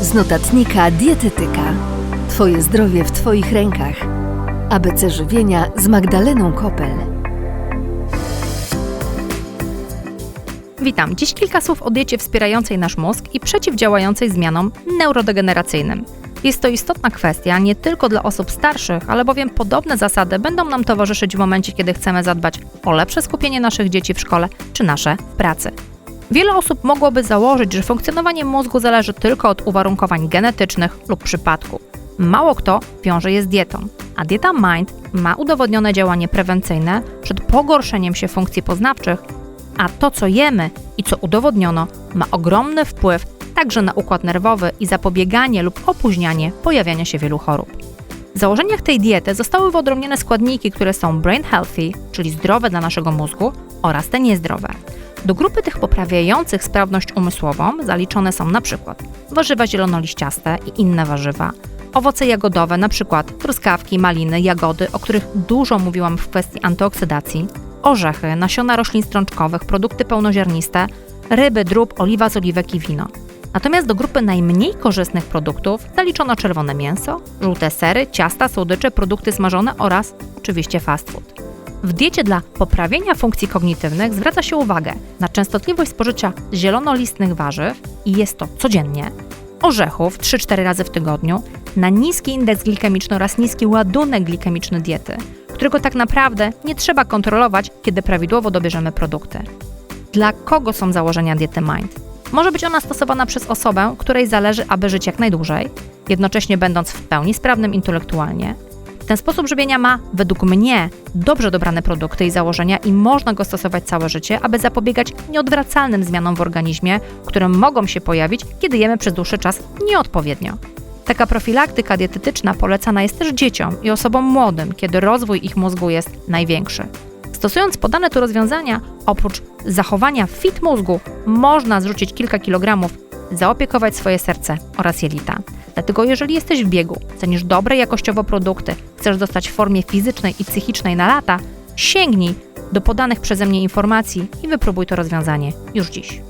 Z notatnika Dietetyka. Twoje zdrowie w Twoich rękach. ABC żywienia z Magdaleną Kopel. Witam. Dziś kilka słów o diecie wspierającej nasz mózg i przeciwdziałającej zmianom neurodegeneracyjnym. Jest to istotna kwestia nie tylko dla osób starszych, ale bowiem podobne zasady będą nam towarzyszyć w momencie, kiedy chcemy zadbać o lepsze skupienie naszych dzieci w szkole czy nasze w pracy. Wiele osób mogłoby założyć, że funkcjonowanie mózgu zależy tylko od uwarunkowań genetycznych lub przypadku. Mało kto wiąże je z dietą, a dieta Mind ma udowodnione działanie prewencyjne przed pogorszeniem się funkcji poznawczych a to, co jemy i co udowodniono, ma ogromny wpływ także na układ nerwowy i zapobieganie lub opóźnianie pojawiania się wielu chorób. W założeniach tej diety zostały wyodrębnione składniki, które są brain healthy, czyli zdrowe dla naszego mózgu, oraz te niezdrowe. Do grupy tych poprawiających sprawność umysłową zaliczone są przykład warzywa zielonoliściaste i inne warzywa, owoce jagodowe, przykład truskawki, maliny, jagody, o których dużo mówiłam w kwestii antyoksydacji, orzechy, nasiona roślin strączkowych, produkty pełnoziarniste, ryby, drób, oliwa z oliwek i wino. Natomiast do grupy najmniej korzystnych produktów zaliczono czerwone mięso, żółte sery, ciasta, słodycze, produkty smażone oraz oczywiście fast food. W diecie dla poprawienia funkcji kognitywnych zwraca się uwagę na częstotliwość spożycia zielonolistnych warzyw i jest to codziennie, orzechów 3-4 razy w tygodniu, na niski indeks glikemiczny oraz niski ładunek glikemiczny diety, którego tak naprawdę nie trzeba kontrolować, kiedy prawidłowo dobierzemy produkty. Dla kogo są założenia diety Mind? Może być ona stosowana przez osobę, której zależy, aby żyć jak najdłużej, jednocześnie będąc w pełni sprawnym intelektualnie. Ten sposób żywienia ma, według mnie, dobrze dobrane produkty i założenia i można go stosować całe życie, aby zapobiegać nieodwracalnym zmianom w organizmie, które mogą się pojawić, kiedy jemy przez dłuższy czas nieodpowiednio. Taka profilaktyka dietetyczna polecana jest też dzieciom i osobom młodym, kiedy rozwój ich mózgu jest największy. Stosując podane tu rozwiązania, oprócz zachowania fit mózgu, można zrzucić kilka kilogramów, zaopiekować swoje serce oraz jelita. Dlatego jeżeli jesteś w biegu, cenisz dobre jakościowo produkty, chcesz dostać w formie fizycznej i psychicznej na lata, sięgnij do podanych przeze mnie informacji i wypróbuj to rozwiązanie już dziś.